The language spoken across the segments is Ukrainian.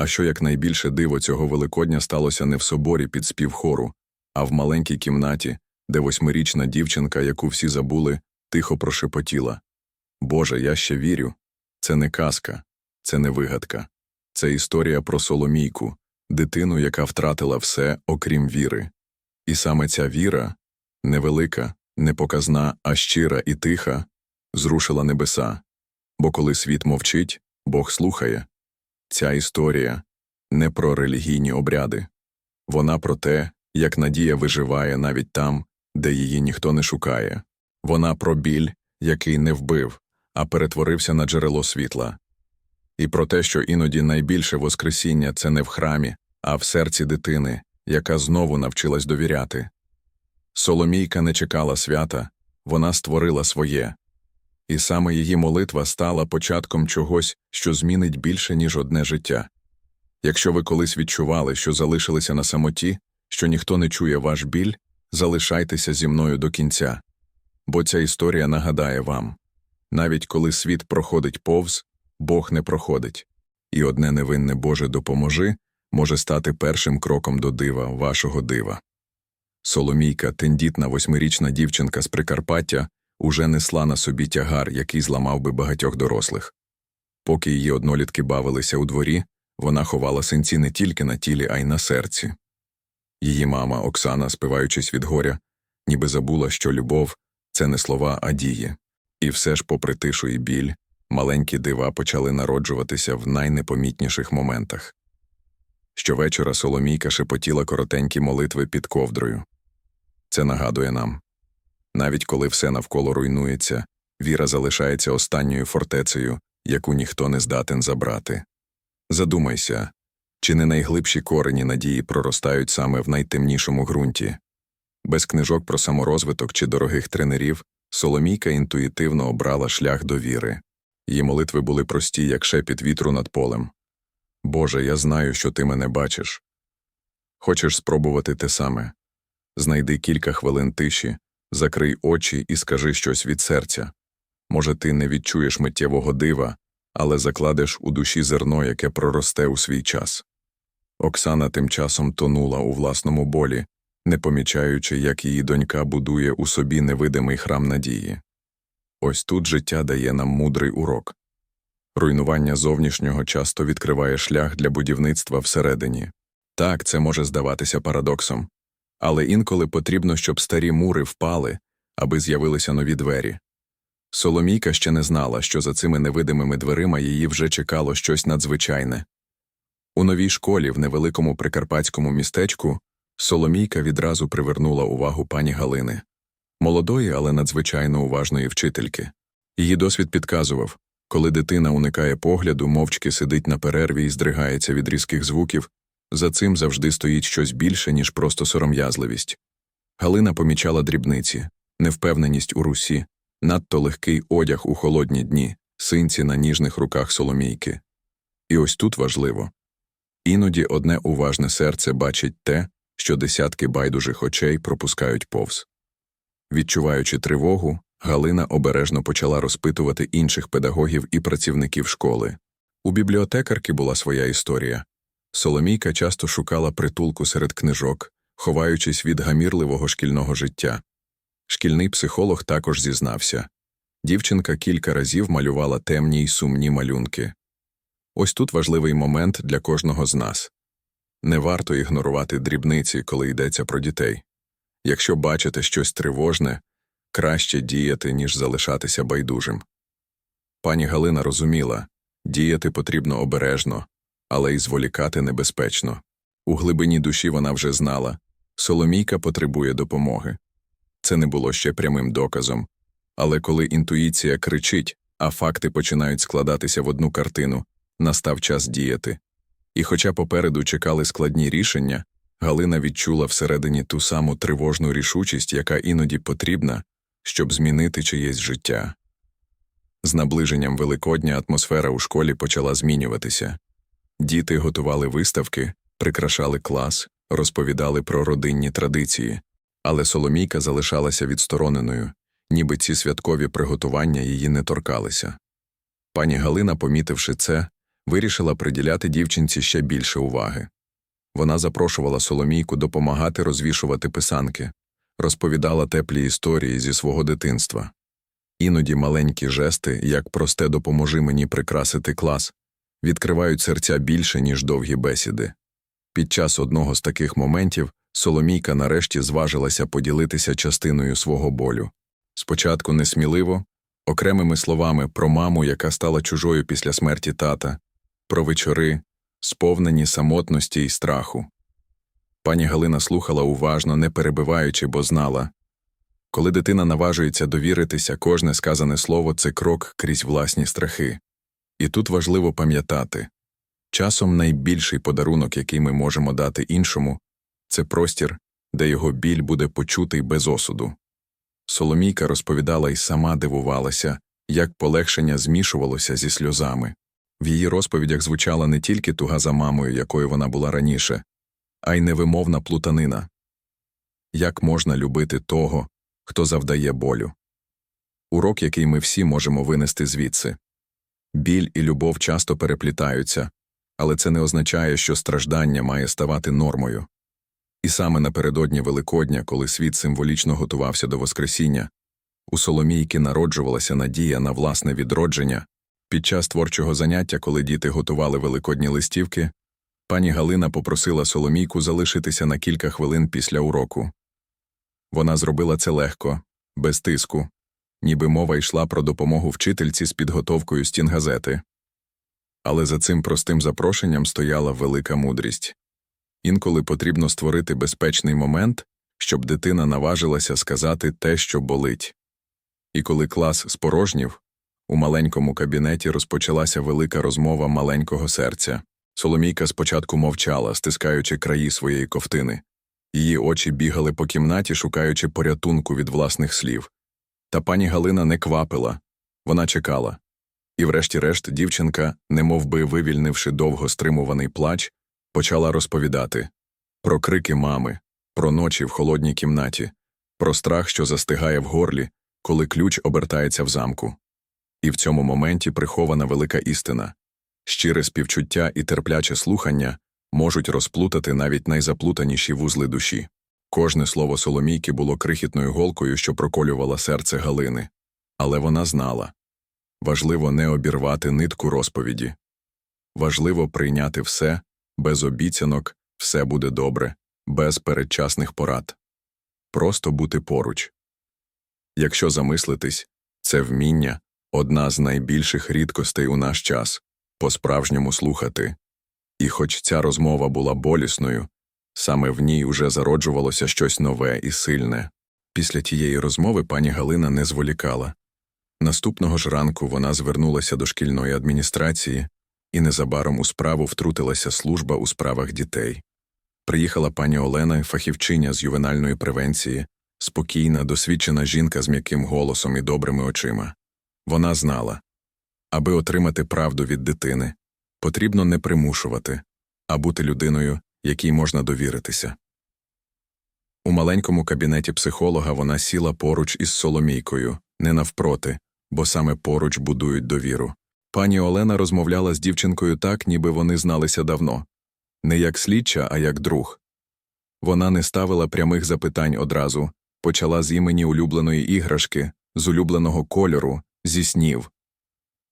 А що як найбільше диво цього Великодня сталося не в соборі під спів хору, а в маленькій кімнаті, де восьмирічна дівчинка, яку всі забули, тихо прошепотіла Боже, я ще вірю. Це не казка, це не вигадка. Це історія про Соломійку, дитину, яка втратила все, окрім віри. І саме ця віра, невелика, не показна, а щира і тиха, зрушила небеса. Бо коли світ мовчить, Бог слухає. Ця історія не про релігійні обряди. Вона про те, як надія виживає навіть там, де її ніхто не шукає. Вона про біль, який не вбив, а перетворився на джерело світла. І про те, що іноді найбільше Воскресіння це не в храмі, а в серці дитини, яка знову навчилась довіряти. Соломійка не чекала свята, вона створила своє. І саме її молитва стала початком чогось, що змінить більше, ніж одне життя. Якщо ви колись відчували, що залишилися на самоті, що ніхто не чує ваш біль, залишайтеся зі мною до кінця. Бо ця історія нагадає вам навіть коли світ проходить повз, Бог не проходить, і одне невинне Боже допоможи може стати першим кроком до дива, вашого дива. Соломійка, тендітна восьмирічна дівчинка з Прикарпаття, уже несла на собі тягар, який зламав би багатьох дорослих. Поки її однолітки бавилися у дворі, вона ховала синці не тільки на тілі, а й на серці. Її мама, Оксана, спиваючись від горя, ніби забула, що любов це не слова, а дії. І все ж, попри тишу і біль, маленькі дива почали народжуватися в найнепомітніших моментах. Щовечора Соломійка шепотіла коротенькі молитви під ковдрою. Це нагадує нам навіть коли все навколо руйнується, віра залишається останньою фортецею, яку ніхто не здатен забрати. Задумайся, чи не найглибші корені надії проростають саме в найтемнішому ґрунті? Без книжок про саморозвиток чи дорогих тренерів Соломійка інтуїтивно обрала шлях до віри. Її молитви були прості, як шепіт вітру над полем. Боже, я знаю, що ти мене бачиш. Хочеш спробувати те саме? Знайди кілька хвилин тиші, закрий очі і скажи щось від серця. Може, ти не відчуєш миттєвого дива, але закладеш у душі зерно, яке проросте у свій час. Оксана тим часом тонула у власному болі, не помічаючи, як її донька будує у собі невидимий храм надії. Ось тут життя дає нам мудрий урок. Руйнування зовнішнього часто відкриває шлях для будівництва всередині. Так, це може здаватися парадоксом, але інколи потрібно, щоб старі мури впали, аби з'явилися нові двері. Соломійка ще не знала, що за цими невидимими дверима її вже чекало щось надзвичайне. У новій школі в невеликому прикарпатському містечку Соломійка відразу привернула увагу пані Галини, молодої, але надзвичайно уважної вчительки. Її досвід підказував коли дитина уникає погляду, мовчки сидить на перерві і здригається від різких звуків, за цим завжди стоїть щось більше, ніж просто сором'язливість. Галина помічала дрібниці, невпевненість у русі, надто легкий одяг у холодні дні, синці на ніжних руках соломійки. І ось тут важливо іноді одне уважне серце бачить те, що десятки байдужих очей пропускають повз. Відчуваючи тривогу, Галина обережно почала розпитувати інших педагогів і працівників школи. У бібліотекарки була своя історія. Соломійка часто шукала притулку серед книжок, ховаючись від гамірливого шкільного життя. Шкільний психолог також зізнався дівчинка кілька разів малювала темні й сумні малюнки. Ось тут важливий момент для кожного з нас не варто ігнорувати дрібниці, коли йдеться про дітей. Якщо бачите щось тривожне, краще діяти, ніж залишатися байдужим. Пані Галина розуміла діяти потрібно обережно, але й зволікати небезпечно. У глибині душі вона вже знала Соломійка потребує допомоги. Це не було ще прямим доказом, але коли інтуїція кричить, а факти починають складатися в одну картину, настав час діяти. І хоча попереду чекали складні рішення, Галина відчула всередині ту саму тривожну рішучість, яка іноді потрібна, щоб змінити чиєсь життя. З наближенням Великодня атмосфера у школі почала змінюватися. Діти готували виставки, прикрашали клас, розповідали про родинні традиції, але Соломійка залишалася відстороненою, ніби ці святкові приготування її не торкалися. Пані Галина, помітивши це, вирішила приділяти дівчинці ще більше уваги. Вона запрошувала Соломійку допомагати розвішувати писанки, розповідала теплі історії зі свого дитинства. Іноді маленькі жести, як просте допоможи мені прикрасити клас, відкривають серця більше, ніж довгі бесіди. Під час одного з таких моментів Соломійка нарешті зважилася поділитися частиною свого болю. Спочатку несміливо, окремими словами про маму, яка стала чужою після смерті тата, про вечори, сповнені самотності й страху. Пані Галина слухала уважно, не перебиваючи, бо знала. Коли дитина наважується довіритися, кожне сказане слово це крок крізь власні страхи. І тут важливо пам'ятати часом найбільший подарунок, який ми можемо дати іншому, це простір, де його біль буде почутий без осуду. Соломійка розповідала і сама дивувалася, як полегшення змішувалося зі сльозами. В її розповідях звучала не тільки туга за мамою, якою вона була раніше, а й невимовна плутанина. Як можна любити того, хто завдає болю? Урок, який ми всі можемо винести звідси. Біль і любов часто переплітаються, але це не означає, що страждання має ставати нормою. І саме напередодні Великодня, коли світ символічно готувався до Воскресіння, у Соломійки народжувалася надія на власне відродження. Під час творчого заняття, коли діти готували великодні листівки, пані Галина попросила Соломійку залишитися на кілька хвилин після уроку. Вона зробила це легко, без тиску, ніби мова йшла про допомогу вчительці з підготовкою стінгазети. Але за цим простим запрошенням стояла велика мудрість. Інколи потрібно створити безпечний момент, щоб дитина наважилася сказати те, що болить. І коли клас спорожнів, у маленькому кабінеті розпочалася велика розмова маленького серця. Соломійка спочатку мовчала, стискаючи краї своєї ковтини. Її очі бігали по кімнаті, шукаючи порятунку від власних слів. Та пані Галина не квапила, вона чекала. І, врешті-решт, дівчинка, немов би вивільнивши довго стримуваний плач, почала розповідати про крики мами, про ночі в холодній кімнаті, про страх, що застигає в горлі, коли ключ обертається в замку. І в цьому моменті прихована велика істина щире співчуття і терпляче слухання можуть розплутати навіть найзаплутаніші вузли душі. Кожне слово Соломійки було крихітною голкою, що проколювала серце Галини. Але вона знала важливо не обірвати нитку розповіді. Важливо прийняти все, без обіцянок, все буде добре, без передчасних порад. Просто бути поруч. Якщо замислитись, це вміння одна з найбільших рідкостей у наш час по-справжньому слухати. І хоч ця розмова була болісною, саме в ній уже зароджувалося щось нове і сильне. Після тієї розмови пані Галина не зволікала. Наступного ж ранку вона звернулася до шкільної адміністрації, і незабаром у справу втрутилася служба у справах дітей. Приїхала пані Олена, фахівчиня з ювенальної превенції, спокійна, досвідчена жінка з м'яким голосом і добрими очима. Вона знала аби отримати правду від дитини, потрібно не примушувати, а бути людиною, якій можна довіритися. У маленькому кабінеті психолога вона сіла поруч із Соломійкою, не навпроти, бо саме поруч будують довіру. Пані Олена розмовляла з дівчинкою так, ніби вони зналися давно не як слідча, а як друг. Вона не ставила прямих запитань одразу, почала з імені улюбленої іграшки, з улюбленого кольору, зі снів.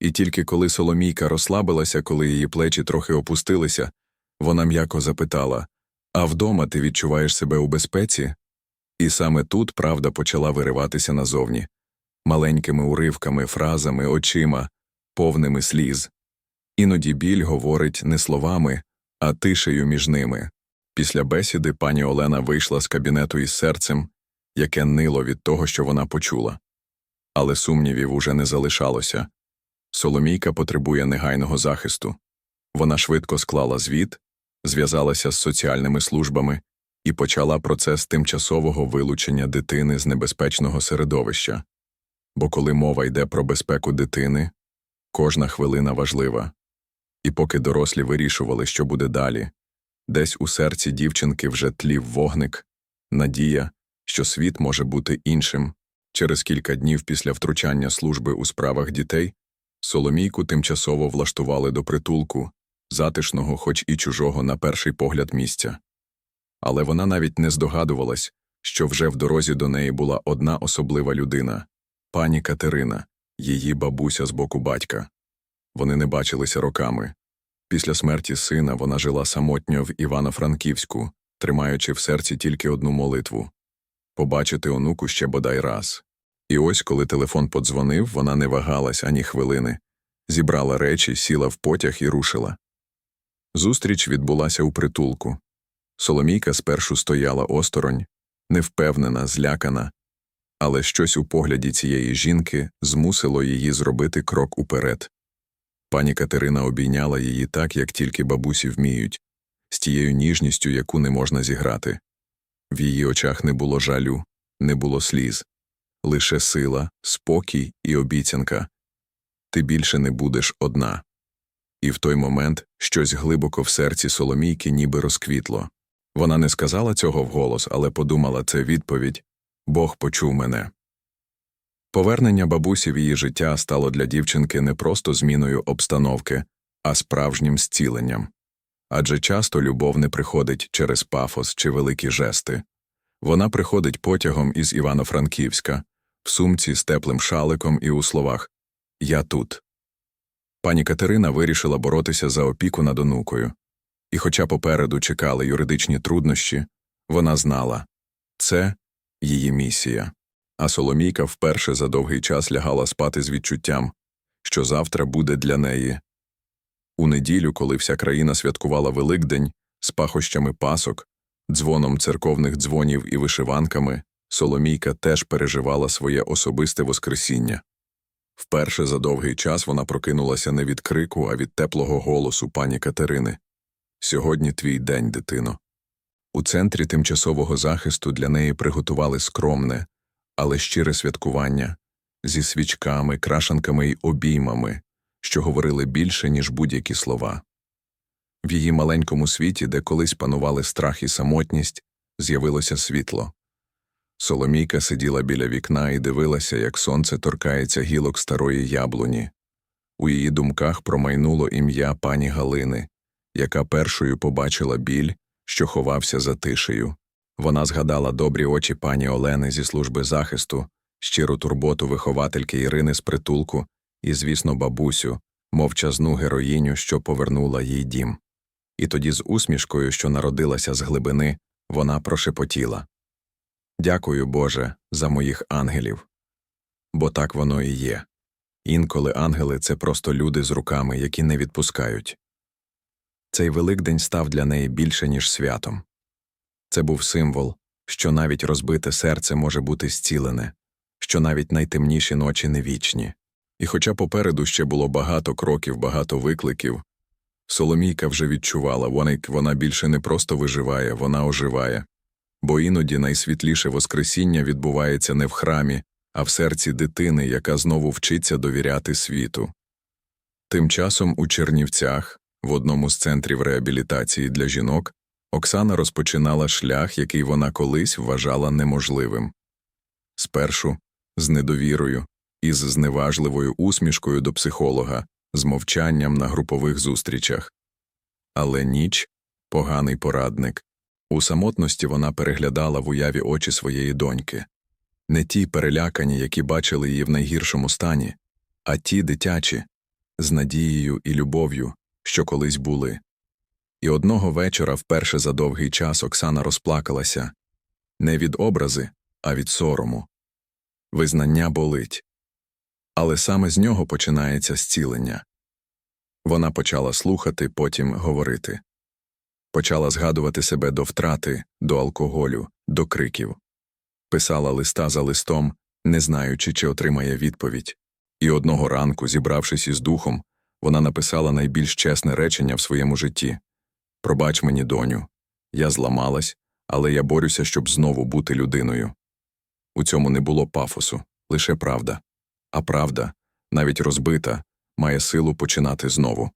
І тільки коли Соломійка розслабилася, коли її плечі трохи опустилися, вона м'яко запитала А вдома ти відчуваєш себе у безпеці? І саме тут правда почала вириватися назовні маленькими уривками, фразами, очима, повними сліз. Іноді біль говорить не словами, а тишею між ними. Після бесіди пані Олена вийшла з кабінету із серцем, яке нило від того, що вона почула. Але сумнівів уже не залишалося. Соломійка потребує негайного захисту. Вона швидко склала звіт, зв'язалася з соціальними службами і почала процес тимчасового вилучення дитини з небезпечного середовища. Бо коли мова йде про безпеку дитини, кожна хвилина важлива. І поки дорослі вирішували, що буде далі, десь у серці дівчинки вже тлів вогник, надія, що світ може бути іншим. Через кілька днів після втручання служби у справах дітей Соломійку тимчасово влаштували до притулку, затишного, хоч і чужого на перший погляд місця. Але вона навіть не здогадувалась, що вже в дорозі до неї була одна особлива людина пані Катерина, її бабуся з боку батька. Вони не бачилися роками. Після смерті сина вона жила самотньо в Івано-Франківську, тримаючи в серці тільки одну молитву побачити онуку ще бодай раз. І ось, коли телефон подзвонив, вона не вагалась ані хвилини, зібрала речі, сіла в потяг і рушила. Зустріч відбулася у притулку. Соломійка спершу стояла осторонь, невпевнена, злякана, але щось у погляді цієї жінки змусило її зробити крок уперед. Пані Катерина обійняла її так, як тільки бабусі вміють, з тією ніжністю, яку не можна зіграти. В її очах не було жалю, не було сліз, лише сила, спокій і обіцянка. Ти більше не будеш одна. І в той момент щось глибоко в серці Соломійки ніби розквітло. Вона не сказала цього вголос, але подумала це відповідь Бог почув мене. Повернення бабусі в її життя стало для дівчинки не просто зміною обстановки, а справжнім зціленням. Адже часто любов не приходить через пафос чи великі жести. Вона приходить потягом із Івано-Франківська, в сумці з теплим шаликом і у словах Я тут. Пані Катерина вирішила боротися за опіку над онукою. І хоча попереду чекали юридичні труднощі, вона знала це її місія. А Соломійка вперше за довгий час лягала спати з відчуттям, що завтра буде для неї. У неділю, коли вся країна святкувала Великдень з пахощами пасок, дзвоном церковних дзвонів і вишиванками, Соломійка теж переживала своє особисте Воскресіння. Вперше за довгий час вона прокинулася не від крику, а від теплого голосу пані Катерини. Сьогодні твій день, дитино. У центрі тимчасового захисту для неї приготували скромне, але щире святкування зі свічками, крашанками й обіймами, що говорили більше, ніж будь-які слова. В її маленькому світі, де колись панували страх і самотність, з'явилося світло. Соломійка сиділа біля вікна і дивилася, як сонце торкається гілок старої яблуні. У її думках промайнуло ім'я пані Галини, яка першою побачила біль, що ховався за тишею. Вона згадала добрі очі пані Олени зі служби захисту, щиру турботу виховательки Ірини з притулку і, звісно, бабусю, мовчазну героїню, що повернула їй дім. І тоді з усмішкою, що народилася з глибини, вона прошепотіла Дякую, Боже, за моїх ангелів. Бо так воно і є. Інколи ангели це просто люди з руками, які не відпускають. Цей Великдень став для неї більше, ніж святом. Це був символ, що навіть розбите серце може бути зцілене, що навіть найтемніші ночі не вічні. І хоча попереду ще було багато кроків, багато викликів, Соломійка вже відчувала, вона, більше не просто виживає, вона оживає. Бо іноді найсвітліше Воскресіння відбувається не в храмі, а в серці дитини, яка знову вчиться довіряти світу. Тим часом у Чернівцях, в одному з центрів реабілітації для жінок, Оксана розпочинала шлях, який вона колись вважала неможливим. Спершу з недовірою, із зневажливою усмішкою до психолога, з мовчанням на групових зустрічах. Але ніч поганий порадник. У самотності вона переглядала в уяві очі своєї доньки не ті перелякані, які бачили її в найгіршому стані, а ті дитячі, з надією і любов'ю, що колись були. І одного вечора, вперше за довгий час, Оксана розплакалася не від образи, а від сорому. Визнання болить. Але саме з нього починається зцілення. Вона почала слухати, потім говорити. Почала згадувати себе до втрати, до алкоголю, до криків. Писала листа за листом, не знаючи, чи отримає відповідь. І одного ранку, зібравшись із духом, вона написала найбільш чесне речення в своєму житті Пробач мені, доню, я зламалась, але я борюся, щоб знову бути людиною. У цьому не було пафосу, лише правда. А правда, навіть розбита, має силу починати знову.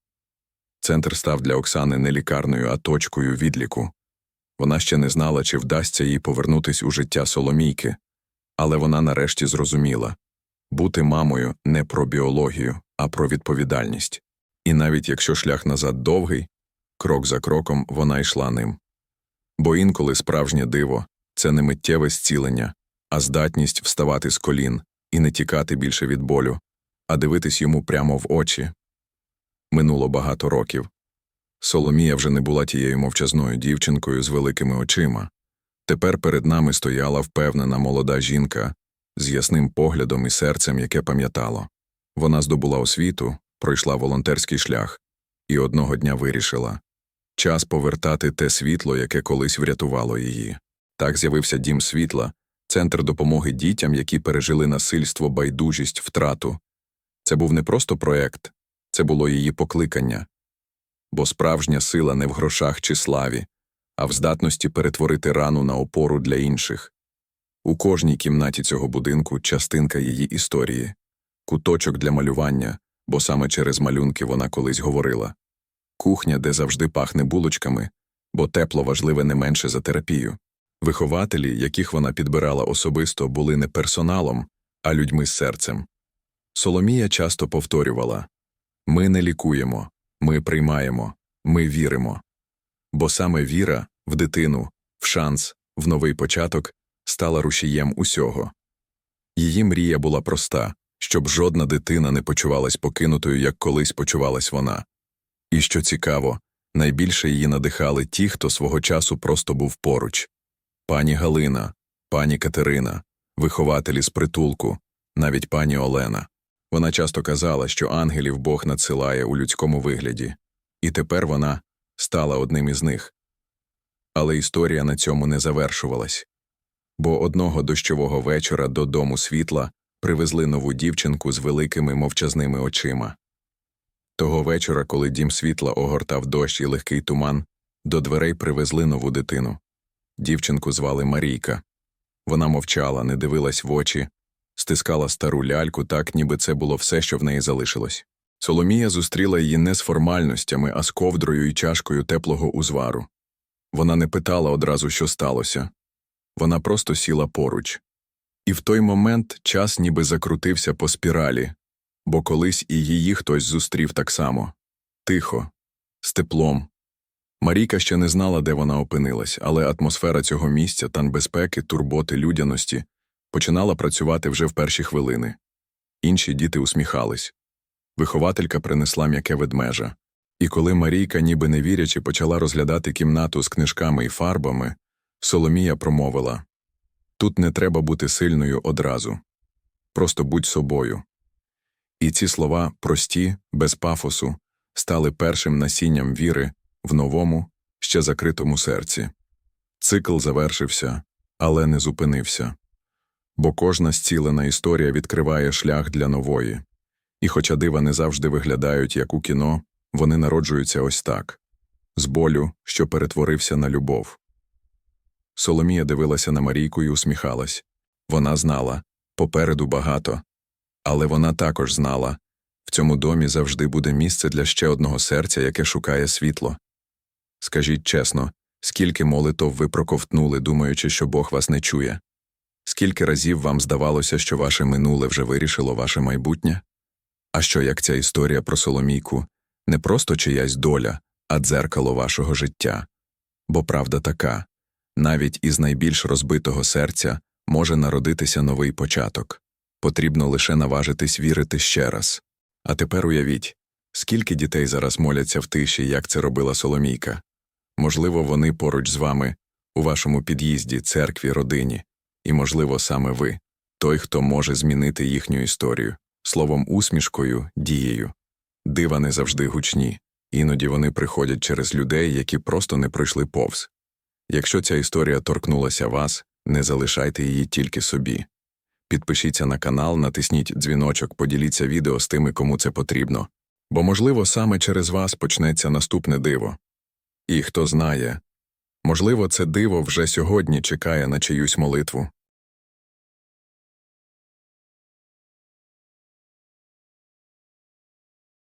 Центр став для Оксани не лікарною, а точкою відліку. Вона ще не знала, чи вдасться їй повернутись у життя Соломійки, але вона нарешті зрозуміла бути мамою не про біологію, а про відповідальність. І навіть якщо шлях назад довгий, крок за кроком вона йшла ним. Бо інколи справжнє диво це не миттєве зцілення, а здатність вставати з колін і не тікати більше від болю, а дивитись йому прямо в очі. Минуло багато років. Соломія вже не була тією мовчазною дівчинкою з великими очима. Тепер перед нами стояла впевнена молода жінка з ясним поглядом і серцем, яке пам'ятало. Вона здобула освіту, пройшла волонтерський шлях і одного дня вирішила час повертати те світло, яке колись врятувало її. Так з'явився дім світла, центр допомоги дітям, які пережили насильство, байдужість, втрату. Це був не просто проект, це було її покликання. Бо справжня сила не в грошах чи славі, а в здатності перетворити рану на опору для інших. У кожній кімнаті цього будинку частинка її історії, куточок для малювання, бо саме через малюнки вона колись говорила, кухня, де завжди пахне булочками, бо тепло важливе не менше за терапію. Вихователі, яких вона підбирала особисто, були не персоналом, а людьми з серцем. Соломія часто повторювала ми не лікуємо, ми приймаємо, ми віримо. Бо саме віра в дитину, в шанс, в новий початок стала рушієм усього. Її мрія була проста, щоб жодна дитина не почувалась покинутою, як колись почувалась вона. І що цікаво, найбільше її надихали ті, хто свого часу просто був поруч пані Галина, пані Катерина, вихователі з притулку, навіть пані Олена. Вона часто казала, що ангелів Бог надсилає у людському вигляді, і тепер вона стала одним із них. Але історія на цьому не завершувалась. Бо одного дощового вечора до дому світла привезли нову дівчинку з великими мовчазними очима. Того вечора, коли дім світла огортав дощ і легкий туман, до дверей привезли нову дитину. Дівчинку звали Марійка. Вона мовчала, не дивилась в очі, стискала стару ляльку так, ніби це було все, що в неї залишилось. Соломія зустріла її не з формальностями, а з ковдрою і чашкою теплого узвару. Вона не питала одразу, що сталося. Вона просто сіла поруч. І в той момент час ніби закрутився по спіралі, бо колись і її хтось зустрів так само тихо, з теплом. Марійка ще не знала, де вона опинилась, але атмосфера цього місця, тан безпеки, турботи, людяності починала працювати вже в перші хвилини. Інші діти усміхались. Вихователька принесла м'яке ведмежа. І коли Марійка, ніби не вірячи, почала розглядати кімнату з книжками і фарбами, Соломія промовила Тут не треба бути сильною одразу. Просто будь собою. І ці слова, прості, без пафосу, стали першим насінням віри в новому, ще закритому серці. Цикл завершився, але не зупинився. Бо кожна зцілена історія відкриває шлях для нової. І хоча дива не завжди виглядають, як у кіно, вони народжуються ось так з болю, що перетворився на любов. Соломія дивилася на Марійку і усміхалась. Вона знала попереду багато. Але вона також знала в цьому домі завжди буде місце для ще одного серця, яке шукає світло. Скажіть чесно, скільки молитов ви проковтнули, думаючи, що Бог вас не чує? Скільки разів вам здавалося, що ваше минуле вже вирішило ваше майбутнє? А що як ця історія про Соломійку не просто чиясь доля, а дзеркало вашого життя? Бо правда така навіть із найбільш розбитого серця може народитися новий початок. Потрібно лише наважитись вірити ще раз. А тепер уявіть, скільки дітей зараз моляться в тиші, як це робила Соломійка. Можливо, вони поруч з вами, у вашому під'їзді, церкві, родині, і, можливо, саме ви, той, хто може змінити їхню історію, словом, усмішкою, дією. Дива не завжди гучні, іноді вони приходять через людей, які просто не пройшли повз. Якщо ця історія торкнулася вас, не залишайте її тільки собі. Підпишіться на канал, натисніть дзвіночок, поділіться відео з тими, кому це потрібно. Бо, можливо, саме через вас почнеться наступне диво. І хто знає, можливо, це диво вже сьогодні чекає на чиюсь молитву.